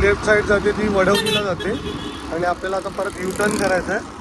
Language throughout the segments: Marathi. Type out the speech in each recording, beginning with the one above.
लेफ्ट साईड जाते ती वडवलीला जाते. आणि आपल्याला आता परत युटर्न करायचं आहे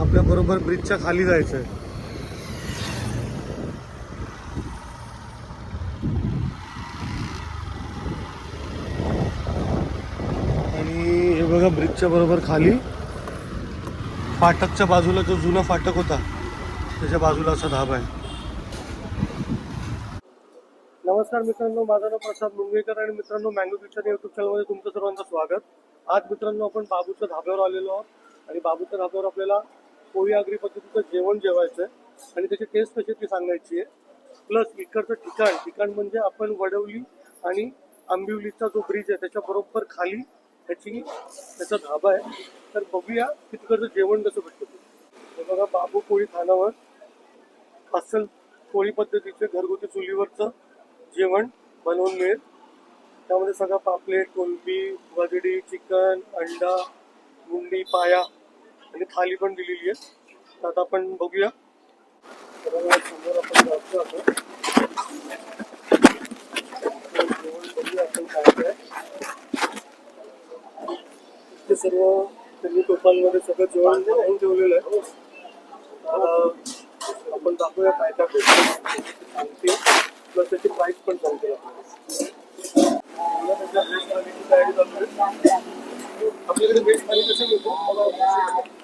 आपल्या बरोबर ब्रिजच्या खाली जायचं आहे आणि हे बघा ब्रिजच्या बरोबर खाली. फाटकच्या बाजूला जो जुना फाटक होता त्याच्या बाजूला असा धाबा आहे. नमस्कार मित्रांनो माझं नाव प्रसाद मुंगेकर आणि मित्रांनो मँगो किचन युट्यूब चॅनलमध्ये तुमचं सर्वांचं स्वागत. आज मित्रांनो आपण बाबूच्या धाब्यावर आलेलो आहोत आणि बाबूच्या धाब्यावर आपल्याला पोळी आगरी पद्धतीचं जेवण जेवायचं आहे आणि त्याची टेस्ट कशी ती सांगायची आहे. प्लस इकडचं ठिकाण ठिकाण म्हणजे आपण वडवली आणि आंबिवलीचा जो ब्रिज आहे त्याच्याबरोबर खाली त्याची त्याचा धाबा आहे. तर बघूया की तिकडचं जेवण कसं भेटतं ते. बघा बाबू पोळी खानावर अस्सल पोळी पद्धतीचे घरगुती चुलीवरचं जेवण बनवून मिळेल. त्यामध्ये सगळं पापलेट कोलंबी वजडी चिकन अंडा मुंडी पाया आणि थाली पण दिलेली आहे. तर आता आपण बघूया. समोर आपण जातो जेवण बघूया आपण काय काय ते सर्व त्यांनी टोपांमध्ये सगळं जेवण बनवून ठेवलेलं आहे. आपण दाखवूया काय काय सांगते प्लस त्याची प्राईस पण सांगते आपल्याकडे वेस्ट थाली कशी मिळतो?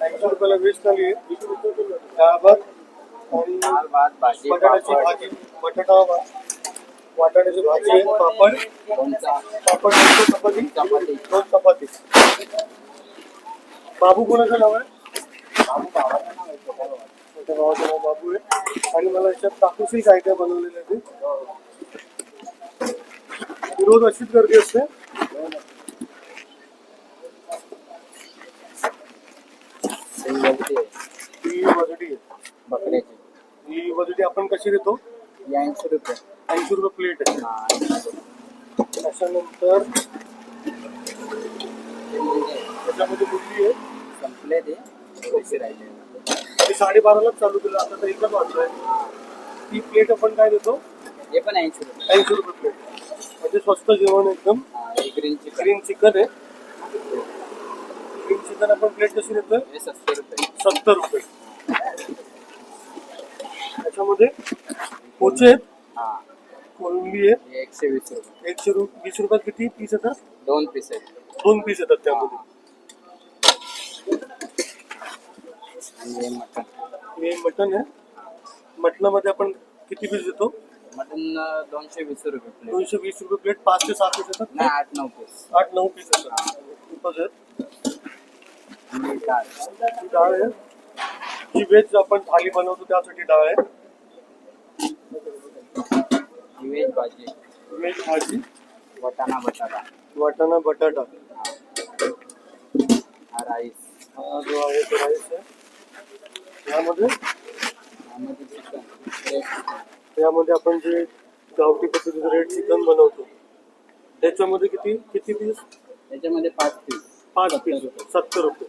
ऐंशी रुपयाला वेस्ट थाली आहे. डाळ भात आणि बटाट्याची भाजी बटाटा वाटाण्याची भाजी आहे पापड पापड चपाती चपाती. दोन चपाती. बाबू कोणाचं नाव आहे? बाबू बाबाचं नाव आहे. बाबू आहे. आणि मला याच्यात दाखवशील काय काय बनवलेलं आहे रोज अशीच गर्दी असते. ही वजडी आहे, ही बकऱ्याची. ही वजडी आपण कशी देतो? ऐंशी रुपये. ऐंशी रुपये प्लेट आहे. हा. त्याच्यानंतर त्याच्यामध्ये मुलगी आहे. संपले ते. थोडेसे राहिले. ती साडेबारालाच चालू केलं. आता तर एकच वाजलंय ती प्लेट आपण काय देतो? हे पण ऐंशी रुपये. ऐंशी रुपये प्लेट म्हणजे स्वस्त जेवण एकदम. ग्रीन चिकन ग्रीन चिकन आहे. ग्रीन चिकन आपण प्लेट कशी देतोय? हे सत्तर रुपये. सत्तर रुपये. त्याच्यामध्ये पोचे आहेत. हा. कोळंबी आहे. हे एकशे वीस रुपये. एकशे रु वीस रुपयात किती? पीस येतात? दोन पीस आहेत. दोन पीस येतात त्यामध्ये. आणि हे मटन हे मटन आहे? मटणामध्ये आपण किती पीस देतो? मटन दोनशे वीस रुपये दोनशे वीस रुपये प्लेट पाच ते सहा पीस येतात? नाही आठ नऊ पीस आठ नऊ पीस येतात. खूपच आहेत आणि डाळ. ही डाळ आहे. ही व्हेज आपण थाली बनवतो त्यासाठी डाळ आहे. ही व्हेज भाजी. व्हेज भाजी. वटाणा बटाटा. वाटाणा बटाटा. हा. राईस हा जो आहे तो राईस आहे. यामध्ये? यामध्ये आपण जे गावठी पद्धतीचं रेड चिकन बनवतो त्याच्यामध्ये किती किती पीस त्याच्यामध्ये पाच पीस पाच पीस सत्तर रुपये.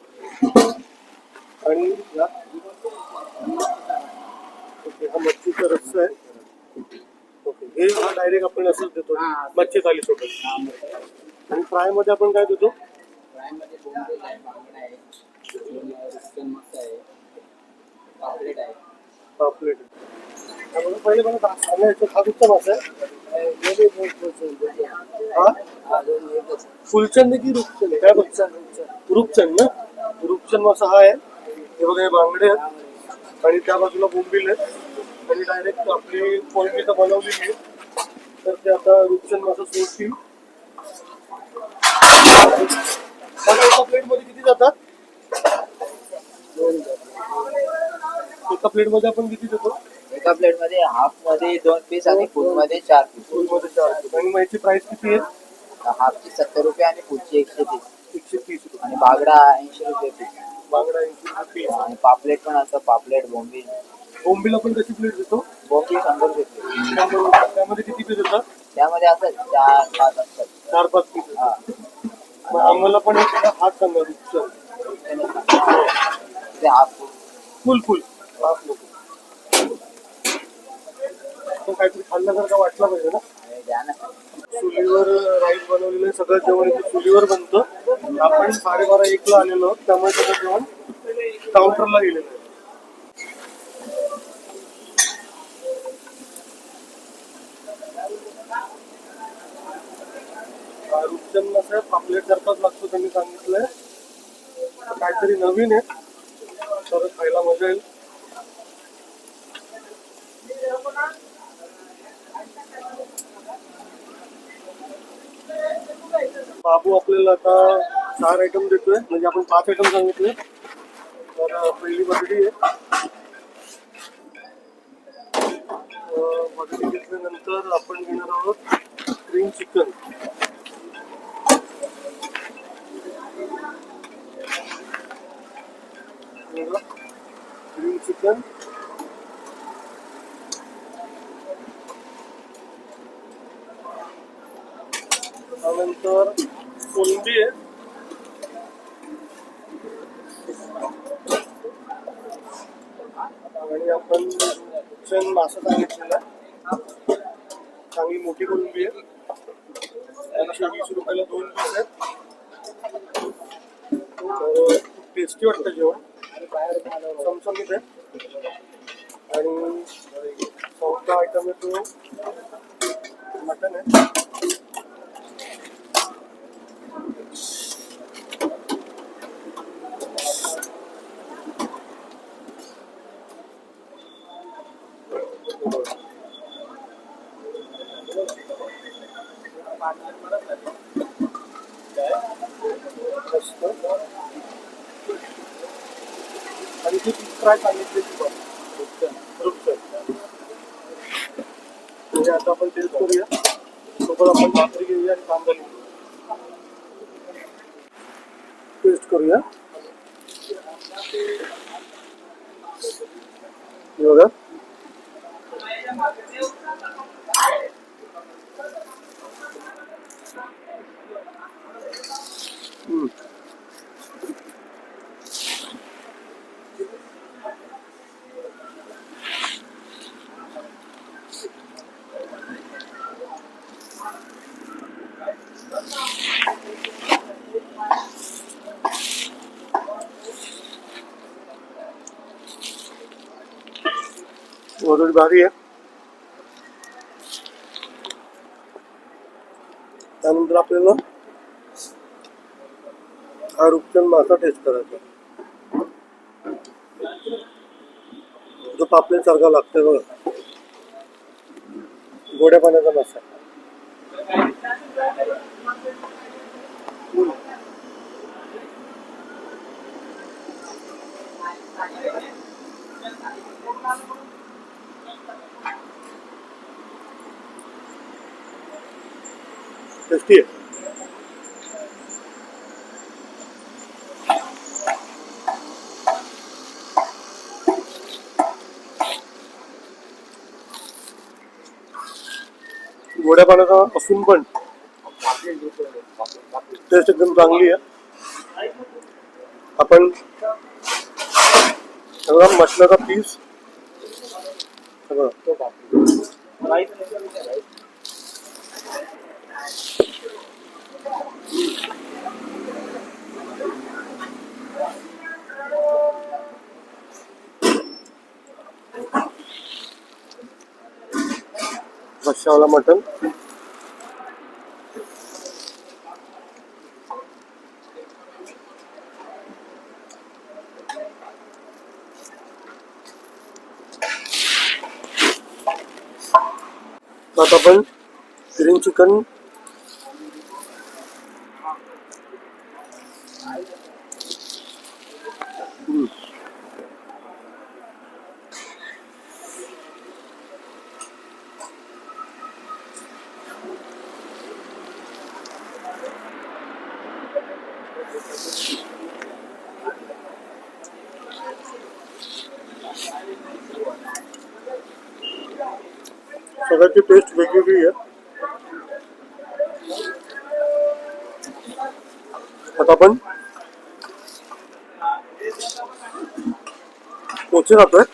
आणि ओके हा मच्छीचा रस्सा आहे. ओके हे हा डायरेक्ट आपण असंच देतो. मच्छी थाली सोबत. आणि फ्रायमध्ये आपण काय देतो? फ्रायमध्ये बोंबील आहे बांगडा आहे अजून रुस्कन मस्त आहे पापलेट आहे पापलेट त्यामुळे पहिले मला दा- सांगायचं हा कुठचा मासा आहे हा फुलचंद की रूपचंद काय बघ रूपचंद ना रूपचंद मासा हा आहे हे बघा हे बांगडे आहेत आणि त्या बाजूला बोंबील आहेत आणि डायरेक्ट आपली कोळंबी तर बनवलेली आहे तर ते आता रूपचंद मासा सोडतील बघा एका प्लेटमध्ये किती जातात एका प्लेटमध्ये आपण किती देतो? एका प्लेटमध्ये हाफमध्ये दोन पीस आणि फुलमध्ये चार पीस. फुलमध्ये चार पीस. आणि मग याची प्राइस किती आहे? हाफची सत्तर रुपये आणि फुलची एकशे तीस. एकशे तीस रुपये. आणि बागडा ऐंशी रुपये पीस. बांगडा ऐंशी रुपये पीस. आणि पापलेट पण असं पापलेट बोंबील. बोंबील आपण कशी प्लेट देतो? बोंबील शंभर रुपये piece. त्यामध्ये त्यामध्ये किती पीस येतात त्यामध्ये असं चार पाच असतात. चार पाच पीस. हा. मग आम्हाला पण एक हात सांगा ते हाफ फुल फुल. हाफ नको तो काहीतरी खाल्ल्यासारखा वाटला पाहिजे ना? चुलीवर राईस बनवलेलं सगळं जेवण इथे चुलीवर बनतं. आपण साडेबारा एकला आलेलो आहोत त्यामुळे सगळं जेवण काउंटरला गेलेलं आहे. रुपचंद मसाला पापलेट करताच लागतो त्यांनी सांगितलंय. काहीतरी नवीन आहे. तर खायला मजा येईल. बाबू आपल्याला आता चार आयटम देतोय. म्हणजे आपण पाच आयटम सांगितले. तर पहिली बदडी आहे. बदडी घेतल्यानंतर आपण घेणार आहोत ग्रीन चिकन ग्रीन चिकन त्यानंतर कोलंबी आहे. आणि आपण चिकन मासा सांगितलेला आहे. चांगली मोठी कोलंबी आहे. एकशे वीस रुपयाला दोन पीस आहेत. तर टेस्टी वाटतं जेवण. चमचमीत आहे. आणि चौथा आयटम आहे तो मटन आहे. आणि ती फ्राय सांगितली म्हणजे आता आपण टेस्ट करूया सोबत आपण भाकरी घेऊया आणि कांदा घेऊया टेस्ट करूया. हे बघा. भारी आहे त्यानंतर आपल्याला हा रुपचंद मासा टेस्ट करायचा. जो पापलेसारखा लागतोय बघा. गोड्या पाण्याचा मासा. टेस्टी आहे गोड्या पाण्याचा असून पण टेस्ट एकदम चांगली आहे. आपण सगळा मटणाचा पीस सगळं. वाला मटन आता आपण ग्रीन चिकन सगळ्याची टेस्ट वेगवेगळी आहे. आता आपण पोचे जातोय.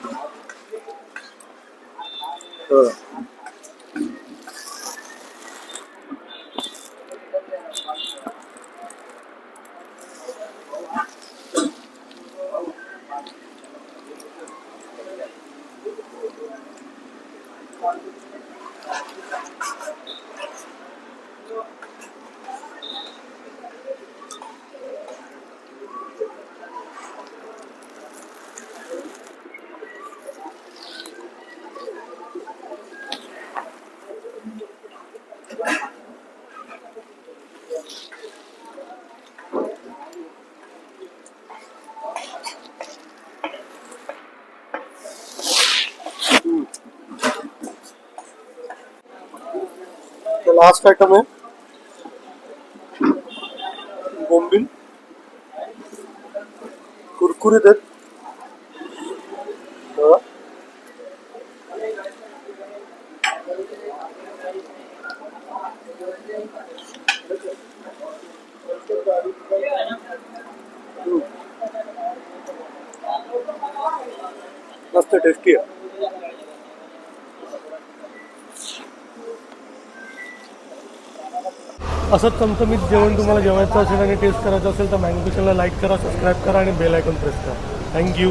लास्ट आइटम है। बोंबिल कुरकुरीत आहेत मस्त टेस्टी आहे असंच चमचमीत जेवण तुम्हाला जेवायचं असेल आणि टेस्ट करायचं असेल तर मँगो किचनला लाईक करा सबस्क्राईब करा आणि बेल आयकॉन प्रेस करा. Thank you